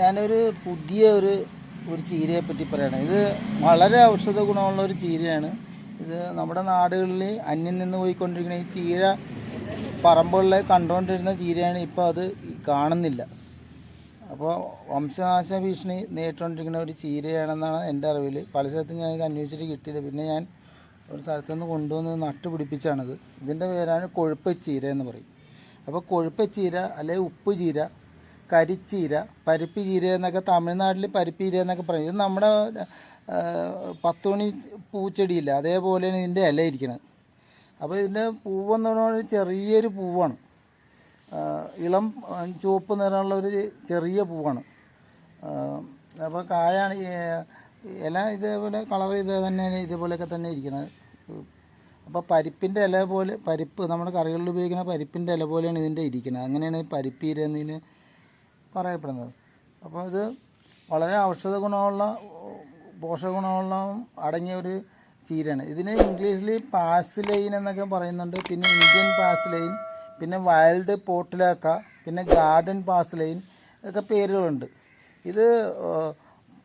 ഞാനൊരു പുതിയ ഒരു ഒരു ചീരയെ പറ്റി പറയണം. ഇത് വളരെ ഔഷധ ഗുണമുള്ള ഒരു ചീരയാണ്. ഇത് നമ്മുടെ നാടുകളിൽ അന്യം നിന്ന് പോയിക്കൊണ്ടിരിക്കുന്ന ഈ ചീര പറമ്പുകളിൽ കണ്ടുകൊണ്ടിരുന്ന ചീരയാണ് ഇപ്പോൾ അത് കാണുന്നില്ല. അപ്പോൾ വംശനാശ ഭീഷണി നേരിട്ടുകൊണ്ടിരിക്കുന്ന ഒരു ചീരയാണെന്നാണ് എന്റെ അറിവിൽ. പല സ്ഥലത്തും ഞാൻ ഇത് അന്വേഷിച്ചിട്ട് കിട്ടിയില്ല. പിന്നെ ഞാൻ ഒരു സ്ഥലത്തു നിന്ന് കൊണ്ടുവന്ന് നട്ടുപിടിപ്പിച്ചാണിത്. ഇതിന്റെ പേരാണ് കൊഴുപ്പ് ചീര എന്ന് പറയും. അപ്പോൾ കൊഴുപ്പ് ചീര അല്ലെങ്കിൽ ഉപ്പ് ചീര കരിച്ചീര പരിപ്പ് ചീര എന്നൊക്കെ തമിഴ്നാട്ടിൽ പരിപ്പ് ചീര എന്നൊക്കെ പറയും. ഇത് നമ്മുടെ പത്തുമണി പൂച്ചെടിയില്ല അതേപോലെയാണ് ഇതിന്റെ ഇല ഇരിക്കുന്നത് അപ്പോൾ ഇതിന്റെ പൂവെന്ന് പറഞ്ഞാൽ ചെറിയൊരു പൂവാണ്. ഇളം ചുവപ്പ് നിറമുള്ള ഒരു ചെറിയ പൂവാണ്. അപ്പോൾ കായാണ് ഇല ഇതേപോലെ കളർ ചെയ്ത് തന്നെയാണ് ഇതേപോലെയൊക്കെ തന്നെ ഇരിക്കുന്നത് അപ്പോൾ പരിപ്പിന്റെ ഇല പോലെ പരിപ്പ് നമ്മുടെ കറികളിൽ ഉപയോഗിക്കുന്ന പരിപ്പിന്റെ ഇല പോലെയാണ് ഇതിന്റെ ഇരിക്കുന്നത് അങ്ങനെയാണ് ഈ പരിപ്പീര എന്നതിന് പറയപ്പെടുന്നത്. അപ്പോൾ ഇത് വളരെ ഔഷധ ഗുണമുള്ള പോഷകഗുണമുള്ള അടങ്ങിയ ഒരു ചീരയാണ്. ഇതിന് ഇംഗ്ലീഷിൽ പാസ്ലൈൻ എന്നൊക്കെ പറയുന്നുണ്ട്. പിന്നെ ഇന്ത്യൻ പാസ്ലൈൻ പിന്നെ വൈൽഡ് പോട്ടിലാക്ക പിന്നെ ഗാർഡൻ പാസ്ലൈൻ ഒക്കെ പേരുകളുണ്ട്. ഇത്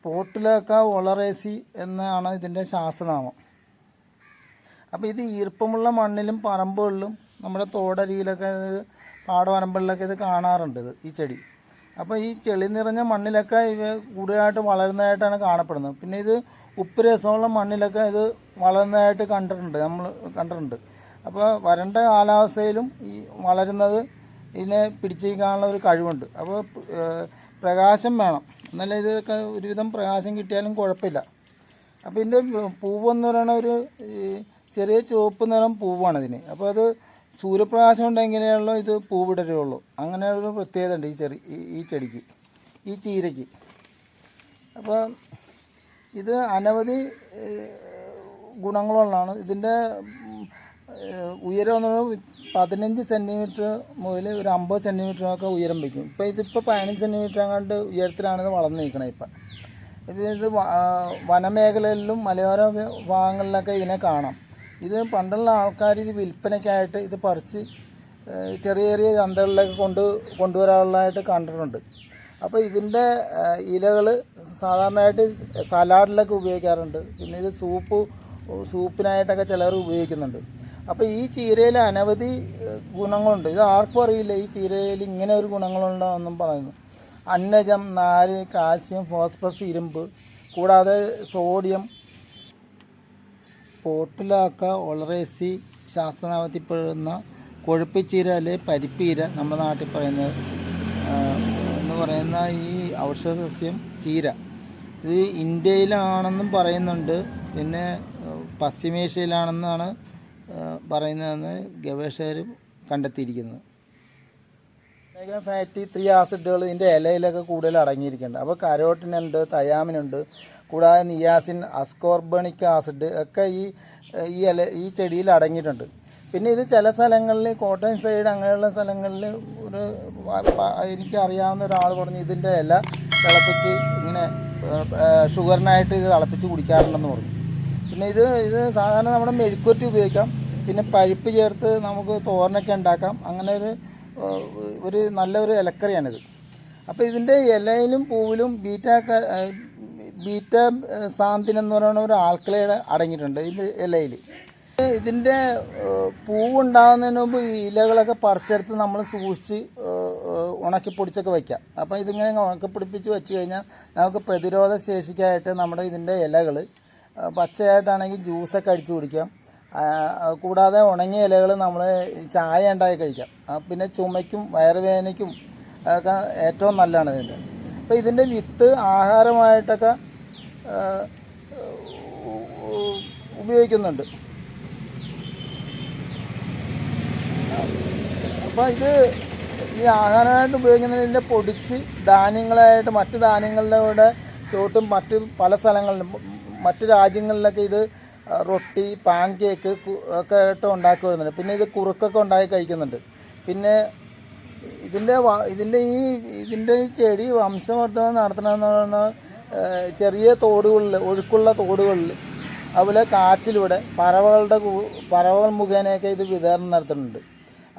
പോട്ടിലാക്ക ഒളറേസി എന്നാണ് ഇതിന്റെ ശാസ്ത്രനാമം. അപ്പോൾ ഇത് ഈർപ്പമുള്ള മണ്ണിലും പറമ്പുകളിലും നമ്മുടെ തോടരിയിലൊക്കെ പാടവരമ്പുകളിലൊക്കെ ഇത് കാണാറുണ്ട് ഇത് ഈ ചെടി. അപ്പോൾ ഈ ചെളി നിറഞ്ഞ മണ്ണിലൊക്കെ ഇവ കൂടുതലായിട്ട് വളരുന്നതായിട്ടാണ് കാണപ്പെടുന്നത്. പിന്നെ ഇത് ഉപ്പ് രസമുള്ള മണ്ണിലൊക്കെ ഇത് വളരുന്നതായിട്ട് കണ്ടിട്ടുണ്ട്. നമ്മൾ കണ്ടിട്ടുണ്ട്. അപ്പോൾ വരണ്ട കാലാവസ്ഥയിലും ഈ വളരുന്നത് ഇതിനെ പിടിച്ചേക്കാനുള്ള ഒരു കഴിവുണ്ട്. അപ്പോൾ പ്രകാശം വേണം. എന്നാലേ ഇതൊക്കെ ഒരുവിധം പ്രകാശം കിട്ടിയാലും കുഴപ്പമില്ല. അപ്പോൾ ഇതിന്റെ പൂവെന്ന് പറയുന്ന ഒരു ചെറിയ ചുവപ്പ് നിറം പൂവാണ് ഇതിന്. അപ്പോൾ അത് സൂര്യപ്രകാശം ഉണ്ടെങ്കിലേ ഇത് പൂവിടരുള്ളൂ. അങ്ങനെ ഒരു പ്രത്യേകത ഉണ്ട് ഈ ചെറി ഈ- ചെടിക്ക് ഈ ചീരയ്ക്ക്. അപ്പോൾ ഇത് അനവധി ഗുണങ്ങളുള്ളതാണ്. ഇതിന്റെ ഉയരം എന്ന് പതിനഞ്ച് സെന്റിമീറ്റർ മുതൽ ഒരു അമ്പത് സെന്റിമീറ്ററൊക്കെ ഉയരം വയ്ക്കും. ഇപ്പോൾ ഇതിപ്പോൾ പതിനഞ്ച് സെന്റിമീറ്റർ അങ്ങാണ്ട് ഉയരത്തിലാണ് ഇത് വളർന്നു നിൽക്കണത് ഇപ്പം. ഇത് ഇത് വനമേഖലകളിലും മലയോര ഭാഗങ്ങളിലൊക്കെ ഇതിനെ കാണാം. ഇത് പണ്ടുള്ള ആൾക്കാർ ഇത് വിൽപ്പനയ്ക്കായിട്ട് ഇത് പറിച്ച് ചെറിയ ചെറിയ ചന്തകളിലേക്ക് കൊണ്ട് കൊണ്ടുവരാനുള്ളതായിട്ട് കണ്ടിട്ടുണ്ട്. അപ്പോൾ ഇതിന്റെ ഇലകൾ സാധാരണയായിട്ട് സലാഡിലൊക്കെ ഉപയോഗിക്കാറുണ്ട്. പിന്നെ ഇത് സൂപ്പ് സൂപ്പിനായിട്ടൊക്കെ ചിലർ ഉപയോഗിക്കുന്നുണ്ട്. അപ്പോൾ ഈ ചീരയിൽ അനവധി ഗുണങ്ങളുണ്ട്. ഇത് ആർക്കും അറിയില്ല ഈ ചീരയിൽ ഇങ്ങനെ ഒരു ഗുണങ്ങളുണ്ടെന്നും പറയുന്നു. അന്നജം നാര് കാൽസ്യം ഫോസ്ഫറസ് ഇരുമ്പ് കൂടാതെ സോഡിയം പോട്ടിലാക്ക ഒളറേസി ശാസ്ത്രനാമത്തിൽപ്പെടുന്ന കൊഴുപ്പിച്ചീര അല്ലെ പരിപ്പീര നമ്മുടെ നാട്ടിൽ പറയുന്നത്. എന്ന് പറയുന്ന ഈ ഔഷധ സസ്യം ചീര. ഇത് ഇന്ത്യയിലാണെന്നും പറയുന്നുണ്ട്. പിന്നെ പശ്ചിമേഷ്യയിലാണെന്നാണ് പറയുന്നതെന്ന് ഗവേഷകർ കണ്ടെത്തിയിരിക്കുന്നത്. ഒമേഗ ഫാറ്റി ത്രീ ആസിഡുകൾ ഇതിന്റെ ഇലയിലൊക്കെ കൂടുതൽ അടങ്ങിയിരിക്കുന്നുണ്ട്. അപ്പോൾ കരോട്ടിനുണ്ട് തയാമിനുണ്ട് കൂടാതെ നിയാസിൻ അസ്കോർബണിക് ആസിഡ് ഒക്കെ ഈ ഈ ഇല ഈ ചെടിയിൽ അടങ്ങിയിട്ടുണ്ട്. പിന്നെ ഇത് ചില സ്ഥലങ്ങളിൽ കോട്ടയം സൈഡ് അങ്ങനെയുള്ള സ്ഥലങ്ങളിൽ ഒരു എനിക്ക് അറിയാവുന്ന ഒരാൾ പറഞ്ഞ് ഇതിന്റെ ഇല തിളപ്പിച്ച് ഇങ്ങനെ ഷുഗറിനായിട്ട് ഇത് തിളപ്പിച്ച് കുടിക്കാറുണ്ടെന്ന് പറഞ്ഞു. പിന്നെ ഇത് ഇത് സാധാരണ നമ്മുടെ മെഴുക്കുറ്റി ഉപയോഗിക്കാം. പിന്നെ പരിപ്പ് ചേർത്ത് നമുക്ക് തോരനൊക്കെ ഉണ്ടാക്കാം. അങ്ങനെ ഒരു ഒരു നല്ലൊരു ഇലക്കറിയാണിത്. അപ്പോൾ ഇതിന്റെ ഇലയിലും പൂവിലും ബീറ്റ ബീറ്റ സാന്തിൻ എന്ന് പറയുന്ന ഒരു ആൽക്കലൈഡ് അടങ്ങിയിട്ടുണ്ട് ഇത് ഇലയിൽ. ഇതിന്റെ പൂവുണ്ടാകുന്നതിന് മുമ്പ് ഈ ഇലകളൊക്കെ പറിച്ചെടുത്ത് നമ്മൾ സൂക്ഷിച്ച് ഉണക്കി പൊടിച്ചൊക്കെ വയ്ക്കാം. അപ്പോൾ ഇതിങ്ങനെ ഉണക്കി പിടിപ്പിച്ച് വെച്ച് കഴിഞ്ഞാൽ നമുക്ക് പ്രതിരോധ ശേഷിക്കായിട്ട് നമ്മുടെ ഇതിന്റെ ഇലകൾ പച്ചയായിട്ടാണെങ്കിൽ ജ്യൂസൊക്കെ അടിച്ച് കുടിക്കാം. കൂടാതെ ഉണങ്ങിയ ഇലകൾ നമ്മൾ ചായ ഉണ്ടാക്കി കഴിക്കാം. പിന്നെ ചുമയ്ക്കും വയറുവേദനയ്ക്കും ഒക്കെ ഏറ്റവും നല്ലതാണ് ഇതിന്റെ. അപ്പോൾ ഇതിന്റെ വിത്ത് ആഹാരമായിട്ടൊക്കെ ഉപയോഗിക്കുന്നുണ്ട്. അപ്പോൾ ഇത് ഈ ആഹാരമായിട്ട് ഉപയോഗിക്കുന്നതിന് ഇതിന്റെ പൊടിച്ച് ധാന്യങ്ങളായിട്ട് മറ്റ് ധാന്യങ്ങളുടെ കൂടെ ചോട്ടും മറ്റ് പല സ്ഥലങ്ങളിലും മറ്റ് രാജ്യങ്ങളിലൊക്കെ ഇത് റൊട്ടി പാൻ കേക്ക് ഒക്കെ ആയിട്ട് ഉണ്ടാക്കി വരുന്നുണ്ട്. പിന്നെ ഇത് കുറുക്കൊക്കെ ഉണ്ടാക്കി കഴിക്കുന്നുണ്ട്. പിന്നെ ഇതിന്റെ ഇതിന്റെ ഈ ഇതിന്റെ ഈ ചെടി വംശവർദ്ധനം നടത്തണമെന്ന് പറയുന്നത് ചെറിയ തോടുകളിൽ ഒഴുക്കുള്ള തോടുകളിൽ അതുപോലെ കാറ്റിലൂടെ പറവകളുടെ പറവകൾ മുഖേനയൊക്കെ ഇത് വിതരണം നടത്തുന്നുണ്ട്.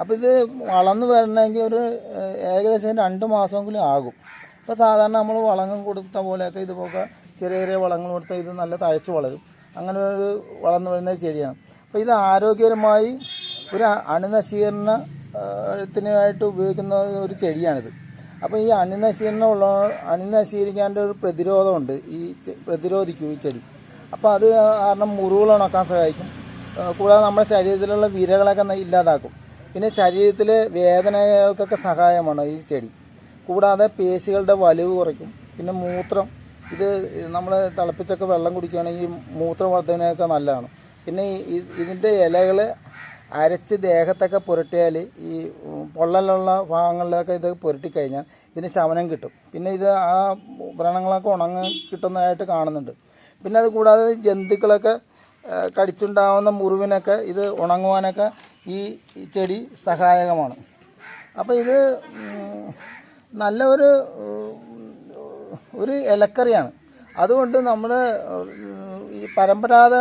അപ്പോൾ ഇത് വളർന്നു വരണമെങ്കിൽ ഒരു ഏകദേശം രണ്ട് മാസമെങ്കിലും ആകും. അപ്പോൾ സാധാരണ നമ്മൾ വളങ്ങൾ കൊടുത്ത പോലെയൊക്കെ ഇതുപോലെ ചെറിയ ചെറിയ വളങ്ങൾ കൊടുത്താൽ ഇത് നല്ല തഴച്ചു വളരും. അങ്ങനെ ഒരു വളർന്നു വരുന്ന ചെടിയാണ് അപ്പോൾ ഇത് ആരോഗ്യകരമായി ഒരു അണുനശീകരണത്തിനായിട്ട് ഉപയോഗിക്കുന്ന ഒരു ചെടിയാണിത്. അപ്പോൾ ഈ അണുനശീകരണം ഉള്ള അണുനശീകരിക്കാന്റെ ഒരു പ്രതിരോധമുണ്ട്. ഈ പ്രതിരോധിക്കും ഈ ചെടി. അപ്പോൾ അത് കാരണം മുറിവുകൾ ഉണക്കാൻ സഹായിക്കും. കൂടാതെ നമ്മുടെ ശരീരത്തിലുള്ള വിരകളൊക്കെ ഇല്ലാതാക്കും. പിന്നെ ശരീരത്തിലെ വേദനകൾക്കൊക്കെ സഹായമാണ് ഈ ചെടി. കൂടാതെ പേശികളുടെ വലിവ് കുറയ്ക്കും. പിന്നെ മൂത്രം. ഇത് നമ്മൾ തിളപ്പിച്ചൊക്കെ വെള്ളം കുടിക്കുകയാണെങ്കിൽ മൂത്രവർദ്ധനയൊക്കെ നല്ലതാണ്. പിന്നെ ഇതിന്റെ ഇലകൾ അരച്ച് ദേഹത്തൊക്കെ പുരട്ടിയാൽ ഈ പൊള്ളലുള്ള ഭാഗങ്ങളിലൊക്കെ ഇത് പുരട്ടിക്കഴിഞ്ഞാൽ ഇതിന് ശമനം കിട്ടും. പിന്നെ ഇത് ആ വ്രണങ്ങളൊക്കെ ഉണങ്ങി കിട്ടുന്നതായിട്ട് കാണുന്നുണ്ട്. പിന്നെ അത് കൂടാതെ ജന്തുക്കളൊക്കെ കടിച്ചുണ്ടാവുന്ന മുറിവിനൊക്കെ ഇത് ഉണങ്ങുവാനൊക്കെ ഈ ചെടി സഹായകമാണ്. അപ്പോൾ ഇത് നല്ല ഒരു ഒരു ഇലക്കറിയാണ്. അതുകൊണ്ട് നമ്മൾ ഈ പരമ്പരാഗത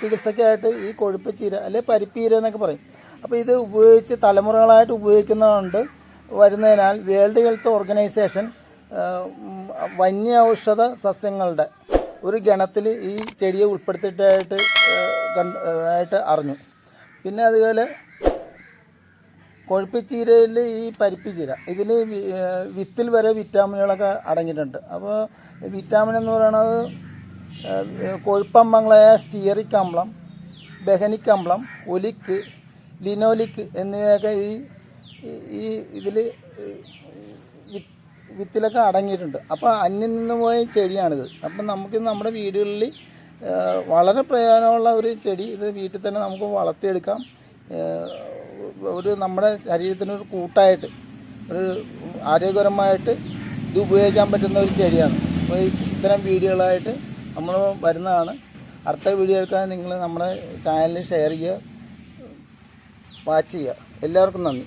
ചികിത്സക്കായിട്ട് ഈ കൊഴുപ്പ് ചീര അല്ലെ പരിപ്പീര എന്നൊക്കെ പറയും. അപ്പോൾ ഇത് ഉപയോഗിച്ച് തലമുറകളായിട്ട് ഉപയോഗിക്കുന്നതുകൊണ്ട് വരുന്നതിനാൽ വേൾഡ് ഹെൽത്ത് ഓർഗനൈസേഷൻ വന്യ ഔഷധ സസ്യങ്ങളുടെ ഒരു ഗണത്തിൽ ഈ ചെടിയെ ഉൾപ്പെടുത്തിയിട്ടായിട്ട് ആയിട്ട് അറിഞ്ഞു. പിന്നെ അതുപോലെ കൊഴുപ്പിച്ചീരയിൽ ഈ പരിപ്പിച്ചീര ഇതിൽ വിത്തിൽ വരെ വിറ്റാമിനുകളൊക്കെ അടങ്ങിയിട്ടുണ്ട്. അപ്പോൾ വിറ്റാമിൻ എന്ന് പറയുന്നത് കൊഴുപ്പമ്പങ്ങളായ സ്റ്റിയറിക് അമ്ലം ബഹനിക് അമ്ലം ഒലിക്ക് ലിനോലിക് എന്നിവയൊക്കെ ഈ ഈ ഇതിൽ വിത്തിലൊക്കെ അടങ്ങിയിട്ടുണ്ട്. അപ്പോൾ അന്യം നിന്ന് പോയ ചെടിയാണിത്. അപ്പം നമുക്ക് നമ്മുടെ വീടുകളിൽ വളരെ പ്രയോജനമുള്ള ഒരു ചെടി ഇത് വീട്ടിൽ തന്നെ നമുക്ക് വളർത്തിയെടുക്കാം. ഒരു നമ്മുടെ ശരീരത്തിനൊരു കൂട്ടായിട്ട് ഒരു ആരോഗ്യപരമായിട്ട് ഇത് ഉപയോഗിക്കാൻ പറ്റുന്ന ഒരു ചെടിയാണ്. അപ്പോൾ ഇത്തരം വീഡിയോകളായിട്ട് നമ്മൾ വരുന്നതാണ്. അടുത്ത വീഡിയോ എടുക്കാൻ നിങ്ങൾ നമ്മുടെ ചാനലിൽ ഷെയർ ചെയ്യുക. വാച്ച് ചെയ്യുക. എല്ലാവർക്കും നന്ദി.